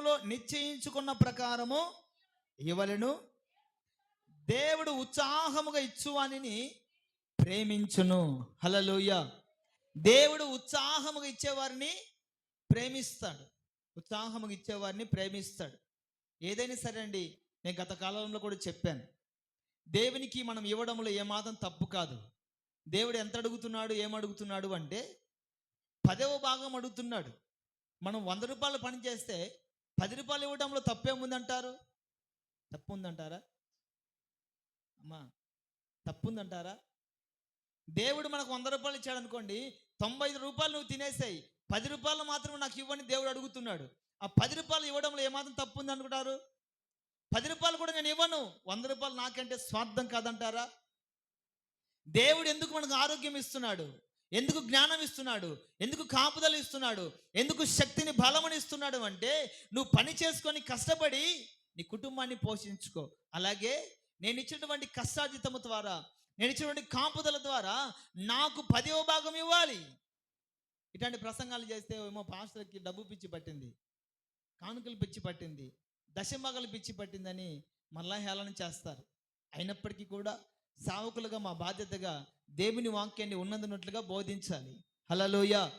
హృదయములో నిశ్చయించుకున్న ప్రకారము ఇవ్వలను. దేవుడు ఉత్సాహముగా ఇచ్చువానిని ప్రేమించును. హలలోయ దేవుడు ఉత్సాహముగా ఇచ్చేవారిని ప్రేమిస్తాడు. ఉత్సాహముగా ఇచ్చేవారిని ప్రేమిస్తాడు. ఏదైనా సరే అండి నేను గత కాలంలో కూడా చెప్పాను. దేవునికి మనం ఇవ్వడంలో ఏమాత్రం తప్పు కాదు. దేవుడు ఎంత అడుగుతున్నాడు ఏమడుగుతున్నాడు అంటే పదవ భాగం అడుగుతున్నాడు. మనం వంద రూపాయలు పని చేస్తే పది రూపాయలు ఇవ్వడంలో తప్పేముందంటారు? తప్పు ఉందంటారా అమ్మా తప్పు ఉందంటారా దేవుడు మనకు వంద రూపాయలు ఇచ్చాడు అనుకోండి తొంభై ఐదు రూపాయలు నువ్వు తినేసాయి పది రూపాయలు మాత్రం నాకు ఇవ్వని దేవుడు అడుగుతున్నాడు. ఆ పది రూపాయలు ఇవ్వడంలో ఏమాత్రం తప్పు ఉంది అనుకుంటారు పది రూపాయలు కూడా నేను ఇవ్వను. వంద రూపాయలు నాకంటే స్వార్థం కాదంటారా? దేవుడు ఎందుకు మనకు ఆరోగ్యం ఇస్తున్నాడు? ఎందుకు జ్ఞానం ఇస్తున్నాడు? ఎందుకు కాపుదలు ఇస్తున్నాడు? ఎందుకు శక్తిని బలమని ఇస్తున్నాడు అంటే నువ్వు పని చేసుకొని కష్టపడి నీ కుటుంబాన్ని పోషించుకో. అలాగే నేను ఇచ్చినటువంటి కష్టార్జితము ద్వారా నేను ఇచ్చినటువంటి కాపుదల ద్వారా నాకు పదవ భాగం ఇవ్వాలి. ఇట్లాంటి ప్రసంగాలు చేస్తే ఏమో పాస్టర్కి డబ్బు పిచ్చి పట్టింది కానుకలు పిచ్చి పట్టింది దశమగలు పిచ్చి పట్టిందని మళ్ళా హేళన చేస్తారు. అయినప్పటికీ కూడా సావకులుగా మా బాధ్యతగా దేవుని వాక్యాన్ని ఉన్నదన్నట్లుగా బోధించాలి. హలలోయ